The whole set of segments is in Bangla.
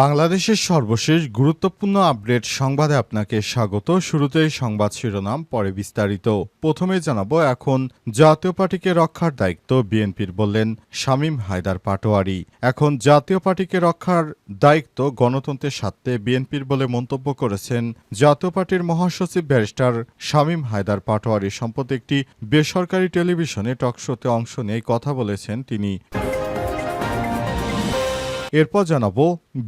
বাংলাদেশের সর্বশেষ গুরুত্বপূর্ণ আপডেট সংবাদে আপনাকে স্বাগত। শুরুতেই সংবাদ শিরোনাম, পরে বিস্তারিত। প্রথমে জানাব এখন, জাতীয় পার্টিকে রক্ষার দায়িত্ব বিএনপির বললেন শামীম হায়দার পাটোয়ারি। এখন জাতীয় পার্টিকে রক্ষার দায়িত্ব গণতন্ত্রের স্বার্থে বিএনপির বলে মন্তব্য করেছেন জাতীয় পার্টির মহাসচিব ব্যারিস্টার শামীম হায়দার পাটোয়ারি। সম্প্রতি একটি বেসরকারি টেলিভিশনে টকশোতে অংশ নিয়ে কথা বলেছেন তিনি। এরপর জানাব,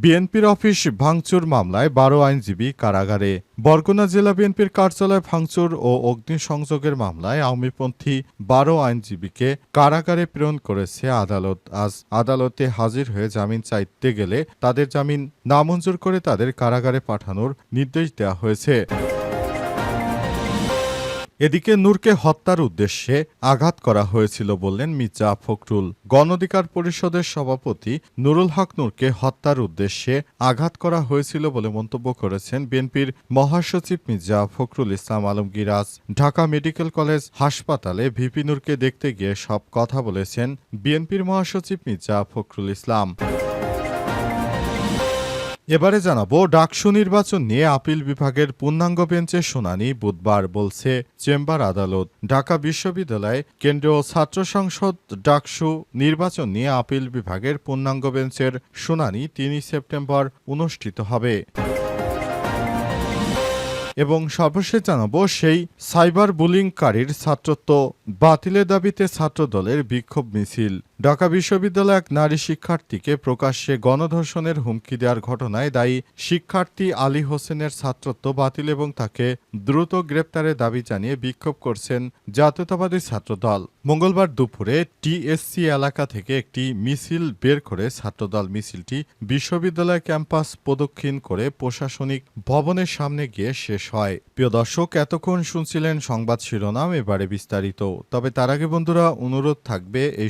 বিএনপির অফিস ভাঙচুর মামলায় বারো আইনজীবী কারাগারে। বরগুনা জেলা বিএনপির কার্যালয় ভাঙচুর ও অগ্নিসংযোগের মামলায় আওয়ামীপন্থী বারো আইনজীবীকে কারাগারে প্রেরণ করেছে আদালত। আজ আদালতে হাজির হয়ে জামিন চাইতে গেলে তাদের জামিন নামঞ্জুর করে তাদের কারাগারে পাঠানোর নির্দেশ দেওয়া হয়েছে। এদিকে নূরকে হত্যার উদ্দেশ্যে আঘাত করা হয়েছিল বললেন মির্জা ফখরুল। গণঅধিকার পরিষদের সভাপতি নুরুল হক নূরকে হত্যার উদ্দেশ্যে আঘাত করা হয়েছিল বলে মন্তব্য করেছেন বিএনপির মহাসচিব মির্জা ফখরুল ইসলাম আলমগীর। আজ ঢাকা মেডিকেল কলেজ হাসপাতালে ভিপি নূরকে দেখতে গিয়ে সব কথা বলেছেন বিএনপির মহাসচিব মির্জা ফখরুল ইসলাম। এবারে জানাব, ডাকসু নির্বাচন নিয়ে আপিল বিভাগের পূর্ণাঙ্গ বেঞ্চের শুনানি বুধবার, বলছে চেম্বার আদালত। ঢাকা বিশ্ববিদ্যালয় কেন্দ্রীয় ছাত্র সংসদ ডাকসু নির্বাচন নিয়ে আপিল বিভাগের পূর্ণাঙ্গ বেঞ্চের শুনানি তিন সেপ্টেম্বর অনুষ্ঠিত হবে। এবং সর্বশেষ জানাব, সেই সাইবার বুলিংকারীর ছাত্রত্ব বাতিলের দাবিতে ছাত্রদলের বিক্ষোভ মিছিল। ঢাকা বিশ্ববিদ্যালয় এক নারী শিক্ষার্থীকে প্রকাশ্যে গণধর্ষণের হুমকি দেওয়ার ঘটনায় দায়ী শিক্ষার্থী আলী হোসেনের ছাত্রত্ব বাতিল এবং তাকে দ্রুত গ্রেপ্তারের দাবি জানিয়ে বিক্ষোভ করছেন জাতীয়তাবাদী ছাত্রদল। মঙ্গলবার দুপুরে টিএসসি এলাকা থেকে একটি মিছিল বের করে ছাত্রদল মিছিলটি বিশ্ববিদ্যালয় ক্যাম্পাস প্রদক্ষিণ করে প্রশাসনিক ভবনের সামনে গিয়ে শেষ হয়। প্রিয় দর্শক, এতক্ষণ শুনছিলেন সংবাদ শিরোনাম, এবারে বিস্তারিত। তবে তার আগে বন্ধুরা, অনুরোধ থাকবে, এই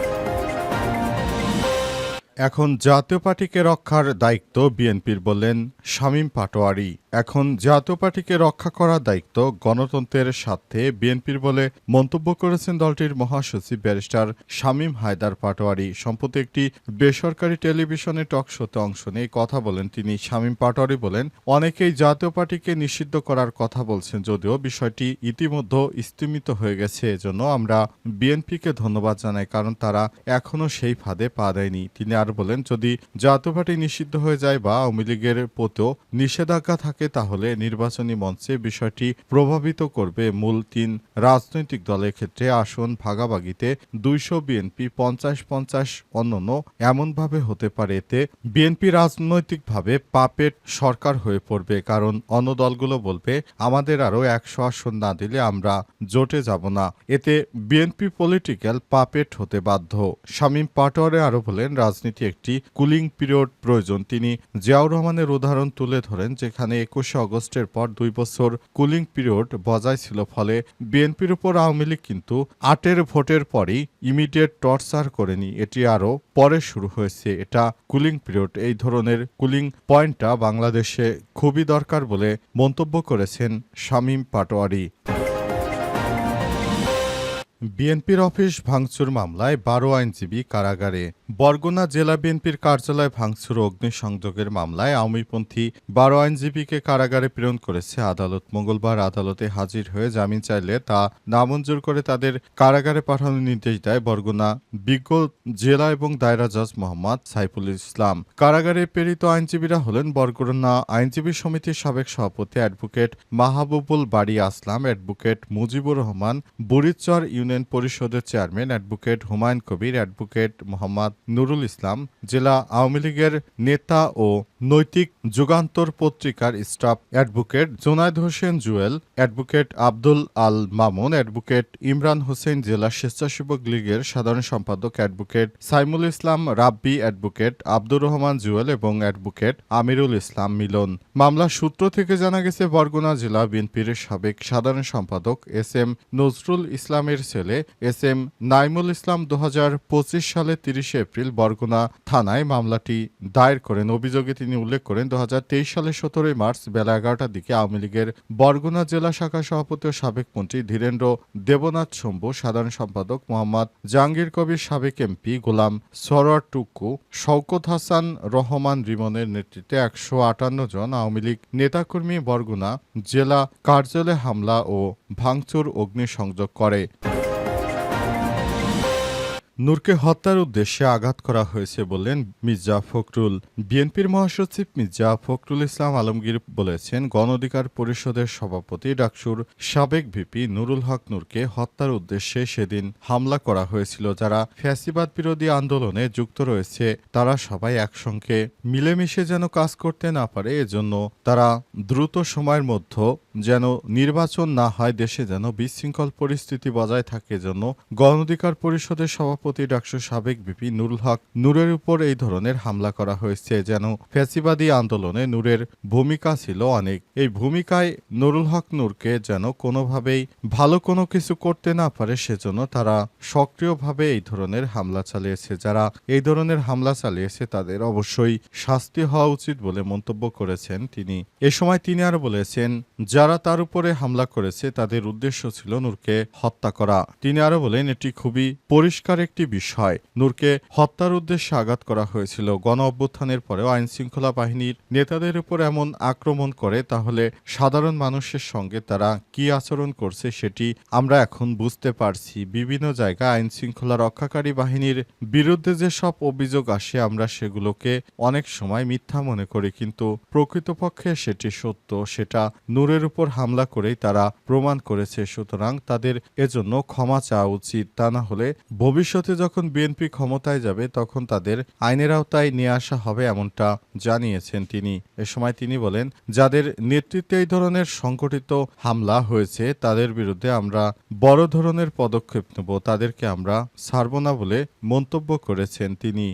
এখন জাতীয় পার্টিকে রক্ষার দায়িত্ব বিএনপির বললেন শামীম পাটোয়ারি। এখন জাতীয় পার্টিকে রক্ষা করার দায়িত্ব গণতন্ত্রের স্বার্থে বিএনপির বলে মন্তব্য করেছেন দলটির মহাসচিব ব্যারিস্টার শামীম হায়দার পাটোয়ারি। সম্প্রতি একটি বেসরকারি টেলিভিশনে টক শোতে অংশ নিয়ে কথা বলেন তিনি। শামীম পাটোয়ারি বলেন, অনেকেই জাতীয় পার্টিকে নিষিদ্ধ করার কথা বলছেন যদিও বিষয়টি ইতিমধ্যে স্থিমিত হয়ে গেছে। এজন্য আমরা বিএনপিকে ধন্যবাদ জানাই, কারণ তারা এখনও সেই ফাঁদে পা দেয়নি। তিনি আর বলেন, যদি জাতীয় পার্টি নিষিদ্ধ হয়ে যায় বা আওয়ামী লীগের প্রতিও নিষেধাজ্ঞা থাকে, তাহলে নির্বাচনী মঞ্চে বিষয়টি প্রভাবিত করবে মূল তিন রাজনৈতিক দলের ক্ষেত্রে। আসন ভাগাভাগিতে দুইশো বিএনপি, পঞ্চাশ পঞ্চাশ অন্যান্য এমনভাবে হতে পারে। এতে বিএনপি রাজনৈতিকভাবে পাপেট সরকার হয়ে পড়বে। কারণ অন্য দলগুলো বলবে, আমাদের আরও একশো আসন না দিলে আমরা জোটে যাব না। এতে বিএনপি পলিটিক্যাল পাপেট হতে বাধ্য। শামীম পাটোয়ারে আরও বলেন, রাজনীতি একটি কুলিং পিরিয়ড প্রয়োজন। তিনি জিয়াউর রহমানের উদাহরণ তুলে ধরেন, যেখানে একুশে অগস্টের পর দুই বছর কুলিং পিরিয়ড বজায় ছিল, ফলে বিএনপির উপর আওয়ামী লীগ কিন্তু আটের ভোটের পরই ইমিডিয়েট টর্চার করেনি। এটি আরও পরে শুরু হয়েছে। এটা কুলিং পিরিয়ড। এই ধরনের কুলিং পয়েন্টটা বাংলাদেশে খুবই দরকার বলে মন্তব্য করেছেন শামীম পাটোয়ারি। বিএনপির অফিস ভাঙচুর মামলায় বারো আইনজীবী কারাগারে। বরগুনা জেলা বিএনপির কার্যালয় ভাঙচুর অগ্নিসংযোগের মামলায় আওয়ামীপন্থী বারো আইনজীবীকে কারাগারে প্রেরণ করেছে আদালত। মঙ্গলবার আদালতে হাজির হয়ে জামিন চাইলে তা নামঞ্জুর করে তাদের কারাগারে পাঠানোর নির্দেশ দেয় বরগুনা বিজ্ঞ জেলা এবং দায়রা জজ মোহাম্মদ সাইফুল ইসলাম। কারাগারে প্রেরিত আইনজীবীরা হলেন বরগুনা আইনজীবী সমিতির সাবেক সভাপতি advocate Mahbubul Bari Aslam, advocate Mujibur Rahman, Burichar union পরিষদের chairman advocate Humayun Kabir advocate Mohammad Nurul Islam জেলা আওয়ামী লীগের নেতা ও নৈতিক যুগান্তর পত্রিকার staff advocate Junayed Hossain Jewel, advocate Abdul Al Mamun, advocate Imran Hossain জেলা স্বেচ্ছাসেবক লীগের সাধারণ সম্পাদক অ্যাডভোকেট সাইমুল ইসলাম রাব্বি, অ্যাডভোকেট আব্দুর রহমান জুয়েল এবং অ্যাডভোকেট আমিরুল ইসলাম মিলন। মামলার সূত্র থেকে জানা গেছে, বরগুনা জেলা বিএনপির সাবেক সাধারণ সম্পাদক এস এম নজরুল ইসলামের ছেলে এস এম নাইমুল ইসলাম দু সালে তিরিশে এপ্রিল বরগুনা থানায় মামলাটি দায়ের করেন। অভিযোগে তিনি উল্লেখ করেন দু হাজার তেইশ সালের সতেরোই মার্চ বেলা এগারোটার দিকে আওয়ামী লীগের বরগুনা জেলা শাখা সভাপতি ও সাবেক মন্ত্রী ধীরেন্দ্র দেবনাথ শম্ভু সাধারণ সম্পাদক মোহাম্মদ জাহাঙ্গীর কবির, সাবেক এমপি গোলাম সরোয়ার টুকু, শওকত হাসান রহমান রিমনের নেতৃত্বে একশো আটান্ন জন আওয়ামী লীগ নেতাকর্মী বরগুনা জেলা কার্যালয়ে হামলা ও ভাঙচুর, অগ্নিসংযোগ করে। নূরকে হত্যার উদ্দেশ্যে আঘাত করা হয়েছে বললেন মির্জা ফখরুল। বিএনপির মহাসচিব মির্জা ফখরুল ইসলাম আলমগীর বলেছেন, গণ অধিকার পরিষদের সভাপতি ডাকসুর সাবেক ভিপি নুরুল হক নূরকে হত্যার উদ্দেশ্যে সেদিন হামলা করা হয়েছিল। যারা ফ্যাসিবাদ বিরোধী আন্দোলনে যুক্ত রয়েছে, তারা সবাই একসঙ্গে মিলেমিশে যেন কাজ করতে না পারে, এজন্য তারা দ্রুত সময়ের মধ্যে যেন নির্বাচন না হয়, দেশে যেন বিশৃঙ্খল পরিস্থিতি বজায় থাকে জন্য গণ অধিকার পরিষদের সভাপতি ডাকসুর সাবেক বিপি নুরুল হক নূরের উপর এই ধরনের হামলা করা হয়েছে, যেন ফ্যাসিবাদী আন্দোলনে নূরের ভূমিকা ছিল অনেক। এই ভূমিকায় নুরুল হক নূরকে যেন কোনোভাবেই ভালো কোনো কিছু করতে না পারে, সেজন্য তারা সক্রিয়ভাবে এই ধরনের হামলা চালিয়েছে। যারা এই ধরনের হামলা চালিয়েছে, তাদের অবশ্যই শাস্তি হওয়া উচিত বলে মন্তব্য করেছেন তিনি। এ সময় তিনি আরও বলেছেন, যারা তার উপরে হামলা করেছে, তাদের উদ্দেশ্য ছিল নূরকে হত্যা করা। তিনি আরও বলেন, এটি খুবই পরিষ্কার একটি বিষয়। নূরকে হত্যার উদ্দেশ্যে আঘাত করা হয়েছিল। গণ অভ্যুত্থানের পরেও আইন শৃঙ্খলা বাহিনীর নেতাদের উপর এমন আক্রমণ করে, তাহলে সাধারণ মানুষের সঙ্গে তারা কি আচরণ করছে সেটি আমরা এখন বুঝতে পারছি। বিভিন্ন জায়গায় আইন শৃঙ্খলা রক্ষাকারী বাহিনীর বিরুদ্ধে যে সব অভিযোগ আসে, আমরা সেগুলোকে অনেক সময় মিথ্যা মনে করি, কিন্তু প্রকৃতপক্ষে সেটি সত্য। সেটা নূরের উপর হামলা করেই তারা প্রমাণ করেছে। সুতরাং তাদের এজন্য ক্ষমা চাওয়া উচিত। তা না হলে ভবিষ্যতে যখন বিএনপি ক্ষমতায় যাবে, তখন তাদের আইনের আওতায় নিয়ে আসা হবে এমনটা জানিয়েছেন তিনি। এ সময় তিনি বলেন, যাদের নেতৃত্বে এই ধরনের সংগঠিত হামলা হয়েছে, তাদের বিরুদ্ধে আমরা বড় ধরনের পদক্ষেপ নেব, তাদেরকে আমরা ছাড়ব না বলে মন্তব্য করেছেন তিনি।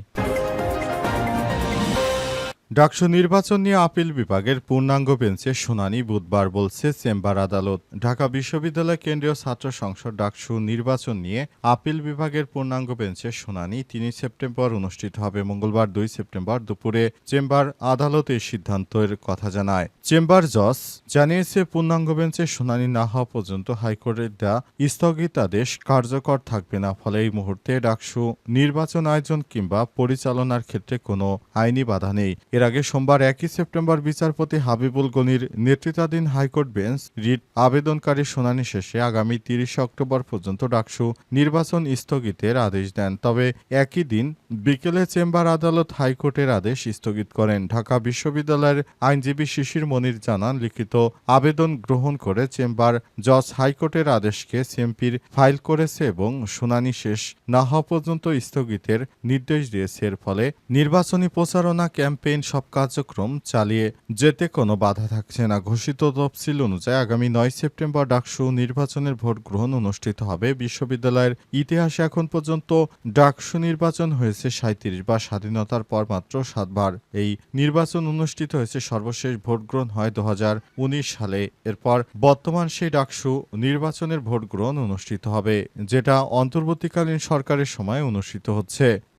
ডাকসু নির্বাচন নিয়ে আপিল বিভাগের পূর্ণাঙ্গ বেঞ্চে শুনানি বুধবার বলছে চেম্বার আদালত। ঢাকা বিশ্ববিদ্যালয় কেন্দ্রীয় ছাত্র সংসদ ডাকসু নির্বাচন নিয়ে আপিল বিভাগের পূর্ণাঙ্গ বেঞ্চে শুনানি তিন সেপ্টেম্বর অনুষ্ঠিত হবে। মঙ্গলবার দুই সেপ্টেম্বর দুপুরে চেম্বার আদালত এই সিদ্ধান্তের কথা জানায়। চেম্বার জজ জানিয়েছে, পূর্ণাঙ্গ বেঞ্চে শুনানি না হওয়া পর্যন্ত হাইকোর্টের দেওয়া স্থগিতাদেশ কার্যকর থাকবে না। ফলে এই মুহূর্তে ডাকসু নির্বাচন আয়োজন কিংবা পরিচালনার ক্ষেত্রে কোনো আইনি বাধা নেই। এর আগে সোমবার একই সেপ্টেম্বর বিচারপতি হাবিবুল গনির নেতৃত্বাধীন হাইকোর্ট বেঞ্চ রিট আবেদনকারী শুনানি শেষে আগামী তিরিশে অক্টোবর পর্যন্ত ডাকসু নির্বাচন স্থগিতের আদেশ দেন। তবে একই দিন বিকেলে চেম্বার আদালত হাইকোর্টের আদেশ স্থগিত করেন। ঢাকা বিশ্ববিদ্যালয়ের আইনজীবী শিশির মনির জানান, লিখিত আবেদন গ্রহণ করে চেম্বার জজ হাইকোর্টের আদেশকে সিএমপির ফাইল করেছে এবং শুনানি শেষ না হওয়া পর্যন্ত স্থগিতের নির্দেশ দিয়েছে। এর ফলে নির্বাচনী প্রচারণা ক্যাম্পেইন সব কার্যক্রম চালিয়ে যেতে কোনো বাধা থাকছে না। ঘোষিত তফসিল অনুযায়ী আগামী নয় সেপ্টেম্বর ডাকসু নির্বাচনের ভোট গ্রহণ অনুষ্ঠিত হবে। বিশ্ববিদ্যালয়ের ইতিহাসে এখন পর্যন্ত ডাকসু নির্বাচন হয়েছে সাঁত্রিশ বা স্বাধীনতার পর মাত্র সাতবার এই নির্বাচন অনুষ্ঠিত হয়েছে সর্বশেষ ভোট গ্রহণ হয় দু উনিশ সালে। এরপর বর্তমান সেই ডাকসু নির্বাচনের ভোট গ্রহণ অনুষ্ঠিত হবে, যেটা অন্তর্বর্তীকালীন সরকারের সময় অনুষ্ঠিত হচ্ছে।